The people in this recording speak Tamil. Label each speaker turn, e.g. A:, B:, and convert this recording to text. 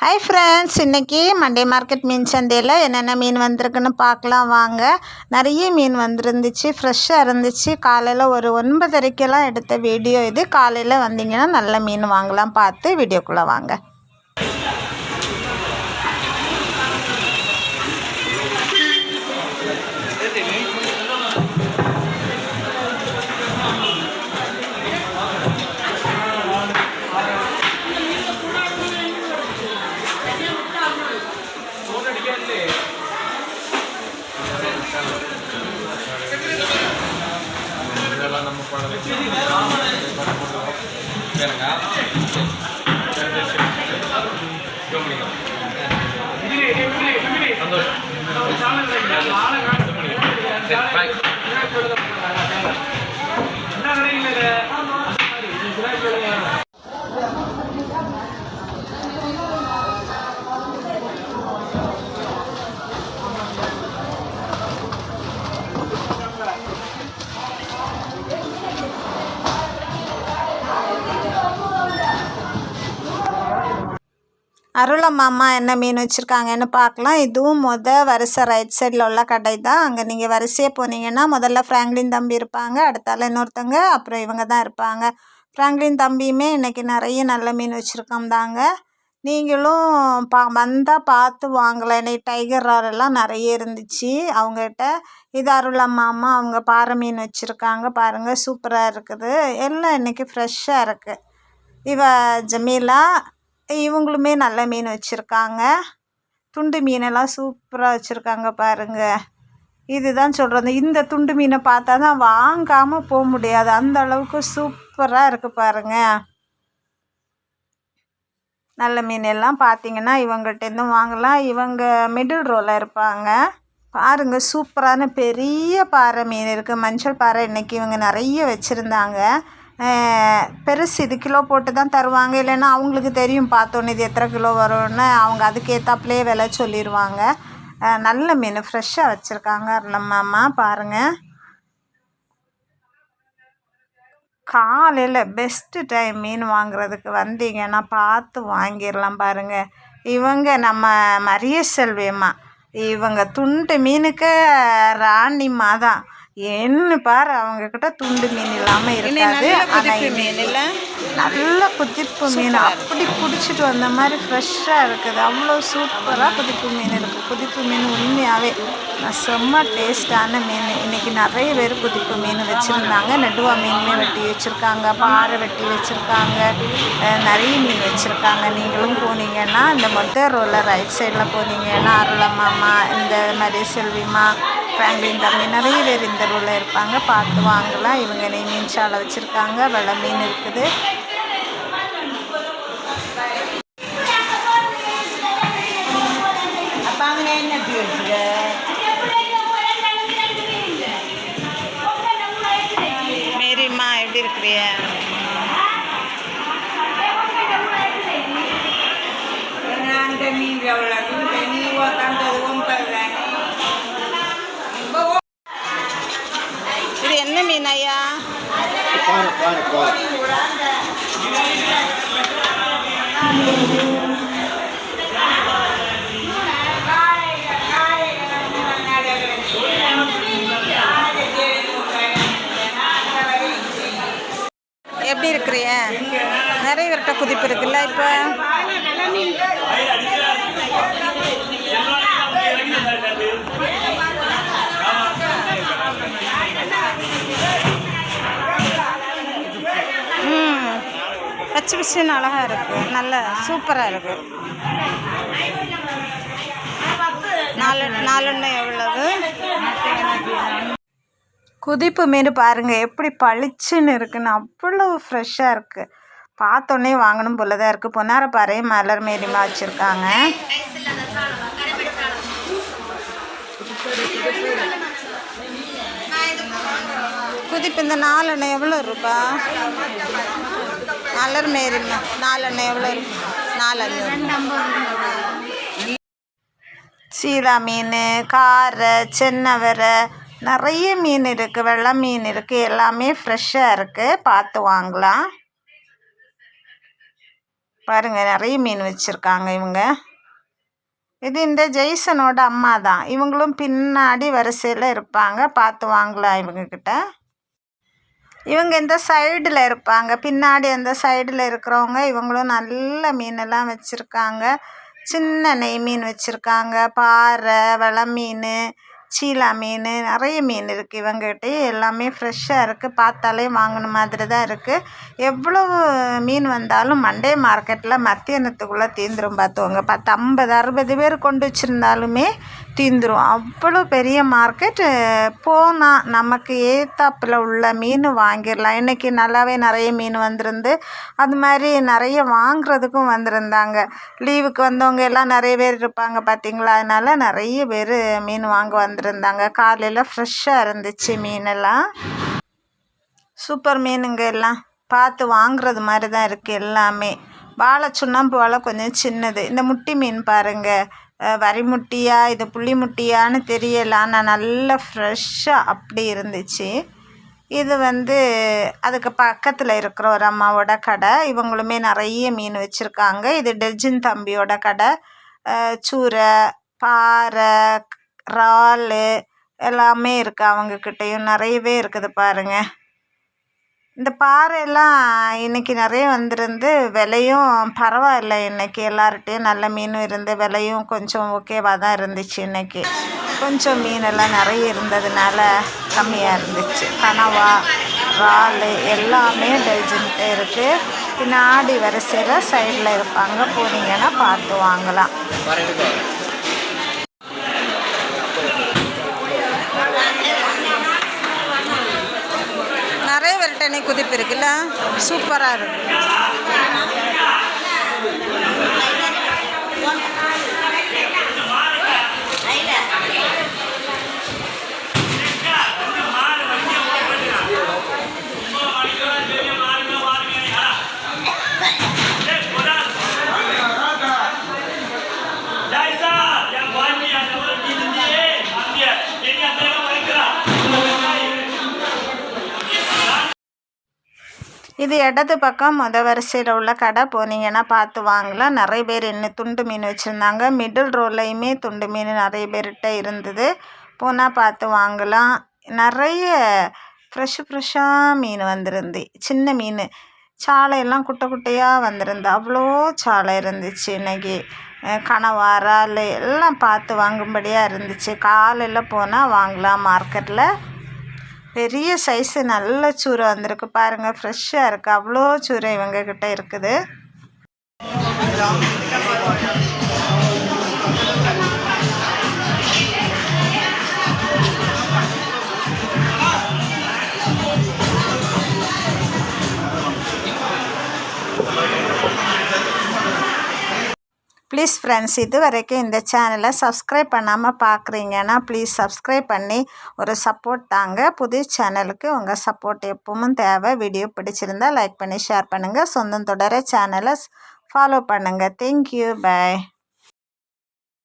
A: ஹாய் ஃப்ரெண்ட்ஸ் இன்றைக்கி மண்டே மார்க்கெட் மீன் சந்தையில் என்னென்ன மீன் வந்திருக்குன்னு பார்க்கலாம் வாங்க. நிறைய மீன் வந்துருந்துச்சு ஃப்ரெஷ்ஷாக இருந்துச்சு. காலையில் ஒரு ஒன்பதரைக்கெல்லாம் எடுத்த வீடியோ இது. காலையில் வந்தீங்கன்னா நல்ல மீன் வாங்கலாம் பார்த்து வீடியோக்குள்ளே வாங்க. அருளம்மாமா என்ன மீன் வச்சுருக்காங்கன்னு பார்க்கலாம். இதுவும் முத வரிசை ரைட் சைடில் உள்ள கடை தான். அங்கே நீங்கள் வரிசையாக போனீங்கன்னா முதல்ல ஃப்ராங்க்லின் தம்பி இருப்பாங்க அடுத்தால இன்னொருத்தங்க அப்புறம் இவங்க தான் இருப்பாங்க. ஃப்ராங்க்லின் தம்பியுமே இன்றைக்கி நிறைய நல்ல மீன் வச்சுருக்கோம் தாங்க நீங்களும் பா வந்தால் பார்த்து வாங்கலாம். இன்னைக்கு டைகர் இறாலெல்லாம் நிறைய இருந்துச்சு அவங்ககிட்ட. இது அருளம்மாம்மா அவங்க பாறை மீன் வச்சுருக்காங்க. பாருங்கள் சூப்பராக இருக்குது. எல்லாம் இன்றைக்கி ஃப்ரெஷ்ஷாக இருக்குது இவ ஜமீலா இவங்களுமே நல்ல மீன் வச்சுருக்காங்க. துண்டு மீனெல்லாம் சூப்பராக வச்சுருக்காங்க பாருங்கள் இதுதான் சொல்கிறது இந்த துண்டு மீனை பார்த்தா தான் வாங்காமல் போக முடியாது. அந்த அளவுக்கு சூப்பராக இருக்குது பாருங்கள் நல்ல மீன் எல்லாம் பார்த்தீங்கன்னா இவங்கள்ட்டேருந்தும் வாங்கலாம். இவங்க மிடில் ரோவில் இருப்பாங்க. பாருங்கள் சூப்பரான பெரிய பாறை மீன் இருக்குது மஞ்சள் பாறை இன்றைக்கி இவங்க நிறைய வச்சுருந்தாங்க. பெருசு இது கிலோ போட்டு தான் தருவாங்க. இல்லைன்னா அவங்களுக்கு தெரியும் பார்த்தோன்னே இது எத்தனை கிலோ வரும்னு. அவங்க அதுக்கேற்றாப்புலே வில விலை சொல்லிடுவாங்க நல்ல மீன் ஃப்ரெஷ்ஷாக வச்சுருக்காங்க அருளம்மாமா பாருங்கள் காலையில் பெஸ்ட்டு டைம் மீன் வாங்குறதுக்கு வந்தீங்கன்னா பார்த்து வாங்கிடலாம் பாருங்கள் இவங்க நம்ம மரிய செல்வியம்மா இவங்க துண்டு மீனுக்கு ராணிம்மா தான் என்ன பாரு அவங்கக்கிட்ட துண்டு மீன் இல்லாமல் இருக்காது. ஆனால் மீனில் நல்ல குதிப்பு மீன். அப்படி பிடிச்சிட்டு வந்த மாதிரி ஃப்ரெஷ்ஷாக இருக்குது. அவ்வளோ சூப்பராக குதிப்பு மீன் இருக்குது குதிப்பு மீன் உண்மையாகவே செம்ம டேஸ்ட்டான மீன். இன்றைக்கி நிறைய பேர் குதிப்பு மீன் வச்சுருந்தாங்க. நெடுவா மீனுமே வெட்டி வச்சுருக்காங்க. பாறை வெட்டி வச்சுருக்காங்க. நிறைய மீன் வச்சுருக்காங்க. நீங்களும் போனீங்கன்னா இந்த மொத்த ரோலர் ரைட் சைடில் போனீங்கன்னா அருளம்மாமா இந்த மாதிரி செல்விமா ஃப்ராங்க்லின் தம்பி. நிறைய பேர் இந்த ரூலில் இருப்பாங்க. பார்த்து வாங்கலாம். இவங்க நெய் மீன் சாலை வச்சுருக்காங்க. வெள்ளை மீன் இருக்குது. மேரிம்மா எப்படி இருக்கிறிய? மீன் எவ்வளோ எப்படி இருக்கிறிய நிறைய விரட்ட குதிப்பு இருக்குல்ல இப்போ? பிச்சு பிச்சுன்னு அழகாக இருக்குது நல்ல சூப்பராக இருக்குது நாலு நாலுன்னு எவ்வளவு? குதிப்பு மீன் பாருங்கள் எப்படி பளிச்சுன்னு இருக்குன்னு அவ்வளோ ஃப்ரெஷ்ஷாக இருக்குது பார்த்தோன்னே வாங்கணும் போல தான் இருக்குது பொன்னாரப்பாறை மலர் மேரிமா வச்சுருக்காங்க. குதிப்பு இந்த நாலு எவ்வளோ ரூபா? மலர் மேரி நாலெண்ணெய் எவ்வளோ நாலஞ்சு சீலா மீன் காரை சென்னவரை நிறைய மீன் இருக்குது வெள்ளை மீன் இருக்குது எல்லாமே ஃப்ரெஷ்ஷாக இருக்குது பார்த்து வாங்கலாம். பாருங்கள் நிறைய மீன் வச்சுருக்காங்க இவங்க. இது இந்த ஜெய்சனோட அம்மா தான் இவங்களும் பின்னாடி வரிசையில் இருப்பாங்க. பார்த்து வாங்கலாம் இவங்கக்கிட்ட இவங்க இந்த சைடில் இருப்பாங்க. பின்னாடி அந்த சைடில் இருக்கிறவங்க இவங்களும் நல்ல மீனெல்லாம் வச்சுருக்காங்க. சின்ன நெய் மீன் வச்சுருக்காங்க. பாறை வலை மீன் சீலா மீன் நிறைய மீன் இருக்குது இவங்ககிட்டயே எல்லாமே ஃப்ரெஷ்ஷாக இருக்குது பார்த்தாலே வாங்கின மாதிரி தான் இருக்குது எவ்வளவு மீன் வந்தாலும் மண்டே மார்க்கெட்டில் மத்தியானத்துக்குள்ளே தீந்துரும் பார்த்துக்கோங்க. பத்து ஐம்பது அறுபது பேர் கொண்டு வச்சுருந்தாலுமே தீந்துரும். அவ்வளோ பெரிய மார்க்கெட் போனால் நமக்கு ஏத்தாப்பில் உள்ள மீன் வாங்கிடலாம். இன்றைக்கி நல்லாவே நிறைய மீன் வந்திருந்து அது மாதிரி நிறைய வாங்குறதுக்கும் வந்திருந்தாங்க. லீவுக்கு வந்தவங்க எல்லாம் நிறைய பேர் இருப்பாங்க பார்த்தீங்களா? அதனால் நிறைய பேர் மீன் வாங்க வந்திருந்தாங்க காலையில் ஃப்ரெஷ்ஷாக இருந்துச்சு மீனெல்லாம். சூப்பர் மீனுங்க எல்லாம். பார்த்து வாங்குறது மாதிரி தான் இருக்குது எல்லாமே. வாழை சுண்ணாம்பு வாழை கொஞ்சம் சின்னது. இந்த முட்டி மீன் பாருங்கள் வரிமுட்டியா இது புள்ளி முட்டியான்னு தெரியல. ஆனால் நல்லா ஃப்ரெஷ்ஷாக அப்படி இருந்துச்சு. இது வந்து அதுக்கு பக்கத்தில் இருக்கிற ஒரு அம்மாவோட கடை. இவங்களுமே நிறைய மீன் வச்சுருக்காங்க. இது டெர்ஜின் தம்பியோட கடை. சூரை பாறை இறாலு எல்லாமே இருக்குது அவங்கக்கிட்டேயும் நிறையவே இருக்குது பாருங்கள் இந்த பாறையெல்லாம் இன்றைக்கி நிறைய வந்திருந்து விலையும் பரவாயில்ல இன்றைக்கி எல்லார்கிட்டையும் நல்ல மீனும் இருந்து விலையும் கொஞ்சம் ஓகேவாக தான் இருந்துச்சு இன்றைக்கி கொஞ்சம் மீனெல்லாம் நிறைய இருந்ததுனால கம்மியாக இருந்துச்சு. கனவா இறாலு எல்லாமே டஜன்கிட்ட இருக்குது பின்னாடி வரிசையில் சைடில் இருப்பாங்க. போனீங்கன்னா பார்த்து வாங்கலாம். தண்ணி குதிப்பு இருக்குல்ல? சூப்பராக
B: இருக்கும்
A: இது இடது பக்கம் முத வரிசையில் உள்ள கடை. போனீங்கன்னா பார்த்து வாங்கலாம். நிறைய பேர் என்ன துண்டு மீன் வச்சுருந்தாங்க. மிடில் ரோலையுமே துண்டு மீன் நிறைய பேர்கிட்ட இருந்தது. போனால் பார்த்து வாங்கலாம். நிறைய ஃப்ரெஷ்ஷு ஃப்ரெஷ்ஷாக மீன் வந்திருந்து சின்ன மீன். சாலையெல்லாம் குட்டை குட்டையாக வந்திருந்து அவ்வளோ சாலை இருந்துச்சு இன்றைக்கி கனவாரால் எல்லாம் பார்த்து வாங்கும்படியாக இருந்துச்சு. காலையில் போனால் வாங்கலாம் மார்க்கெட்டில் பெரிய சைஸு நல்ல சூரை வந்திருக்கு. பாருங்கள் ஃப்ரெஷ்ஷாக இருக்குது அவ்வளோ சூரை இவங்கக்கிட்ட இருக்குது. ப்ளீஸ் ஃப்ரெண்ட்ஸ் இது வரைக்கும் இந்த சேனலை சப்ஸ்கிரைப் பண்ணாமல் பார்க்குறீங்கன்னா ப்ளீஸ் சப்ஸ்கிரைப் பண்ணி ஒரு சப்போர்ட் தாங்க. புது சேனலுக்கு உங்கள் சப்போர்ட் எப்பவும் தேவை. வீடியோ பிடிச்சிருந்தால் லைக் பண்ணி ஷேர் பண்ணுங்கள் சொந்தம் தொடர சேனலை ஃபாலோ பண்ணுங்கள் தேங்க்யூ பாய்